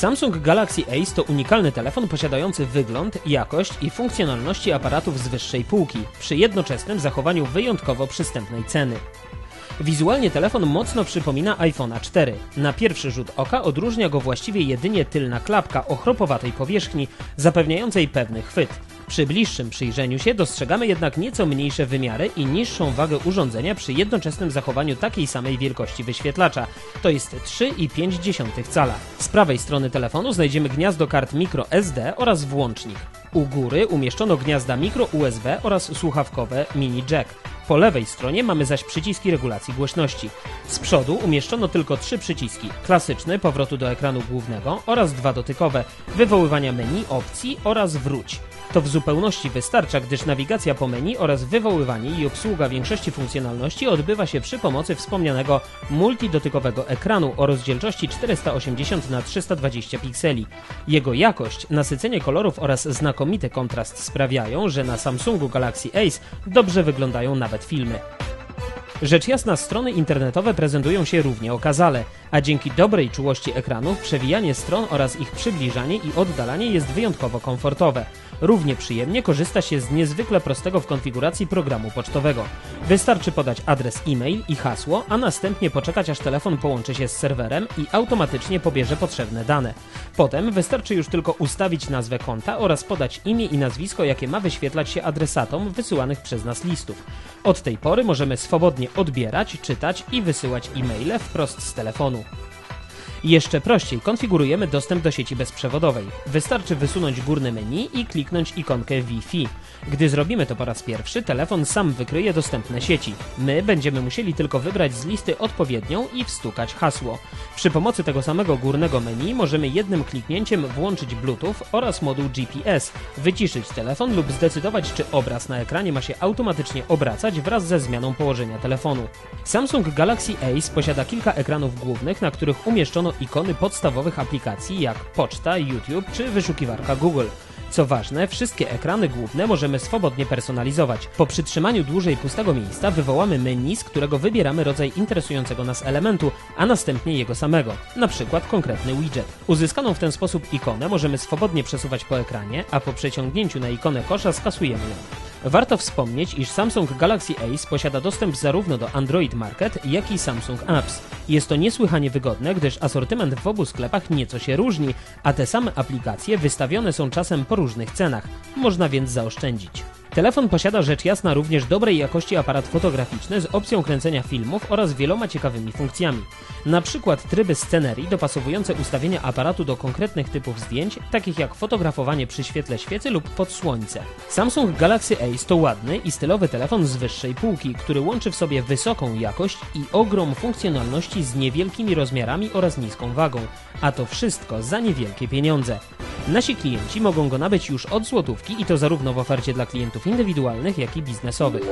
Samsung Galaxy Ace to unikalny telefon posiadający wygląd, jakość i funkcjonalności aparatów z wyższej półki, przy jednoczesnym zachowaniu wyjątkowo przystępnej ceny. Wizualnie telefon mocno przypomina iPhone'a 4. Na pierwszy rzut oka odróżnia go właściwie jedynie tylna klapka o chropowatej powierzchni, zapewniającej pewny chwyt. Przy bliższym przyjrzeniu się dostrzegamy jednak nieco mniejsze wymiary i niższą wagę urządzenia przy jednoczesnym zachowaniu takiej samej wielkości wyświetlacza, to jest 3,5 cala. Z prawej strony telefonu znajdziemy gniazdo kart microSD oraz włącznik. U góry umieszczono gniazda micro USB oraz słuchawkowe mini jack. Po lewej stronie mamy zaś przyciski regulacji głośności. Z przodu umieszczono tylko trzy przyciski: klasyczny powrotu do ekranu głównego oraz dwa dotykowe wywoływania menu, opcji oraz wróć. To w zupełności wystarcza, gdyż nawigacja po menu oraz wywoływanie i obsługa większości funkcjonalności odbywa się przy pomocy wspomnianego multidotykowego ekranu o rozdzielczości 480 x 320 pikseli. Jego jakość, nasycenie kolorów oraz znakomity kontrast sprawiają, że na Samsungu Galaxy Ace dobrze wyglądają nawet filmy. Rzecz jasna, strony internetowe prezentują się równie okazale, a dzięki dobrej czułości ekranów przewijanie stron oraz ich przybliżanie i oddalanie jest wyjątkowo komfortowe. Równie przyjemnie korzysta się z niezwykle prostego w konfiguracji programu pocztowego. Wystarczy podać adres e-mail i hasło, a następnie poczekać aż telefon połączy się z serwerem i automatycznie pobierze potrzebne dane. Potem wystarczy już tylko ustawić nazwę konta oraz podać imię i nazwisko, jakie ma wyświetlać się adresatom wysyłanych przez nas listów. Od tej pory możemy swobodnie odbierać, czytać i wysyłać e-maile wprost z telefonu. Jeszcze prościej konfigurujemy dostęp do sieci bezprzewodowej. Wystarczy wysunąć górne menu i kliknąć ikonkę Wi-Fi. Gdy zrobimy to po raz pierwszy, telefon sam wykryje dostępne sieci. My będziemy musieli tylko wybrać z listy odpowiednią i wstukać hasło. Przy pomocy tego samego górnego menu możemy jednym kliknięciem włączyć Bluetooth oraz moduł GPS, wyciszyć telefon lub zdecydować, czy obraz na ekranie ma się automatycznie obracać wraz ze zmianą położenia telefonu. Samsung Galaxy Ace posiada kilka ekranów głównych, na których umieszczono ikony podstawowych aplikacji jak poczta, YouTube czy wyszukiwarka Google. Co ważne, wszystkie ekrany główne możemy swobodnie personalizować. Po przytrzymaniu dłużej pustego miejsca wywołamy menu, z którego wybieramy rodzaj interesującego nas elementu, a następnie jego samego, na przykład konkretny widget. Uzyskaną w ten sposób ikonę możemy swobodnie przesuwać po ekranie, a po przeciągnięciu na ikonę kosza skasujemy ją. Warto wspomnieć, iż Samsung Galaxy Ace posiada dostęp zarówno do Android Market, jak i Samsung Apps. Jest to niesłychanie wygodne, gdyż asortyment w obu sklepach nieco się różni, a te same aplikacje wystawione są czasem po różnych cenach. Można więc zaoszczędzić. Telefon posiada rzecz jasna również dobrej jakości aparat fotograficzny z opcją kręcenia filmów oraz wieloma ciekawymi funkcjami. Na przykład tryby scenerii dopasowujące ustawienia aparatu do konkretnych typów zdjęć, takich jak fotografowanie przy świetle świecy lub pod słońce. Samsung Galaxy Ace to ładny i stylowy telefon z wyższej półki, który łączy w sobie wysoką jakość i ogrom funkcjonalności z niewielkimi rozmiarami oraz niską wagą, a to wszystko za niewielkie pieniądze. Nasi klienci mogą go nabyć już od złotówki i to zarówno w ofercie dla klientów indywidualnych, jak i biznesowych.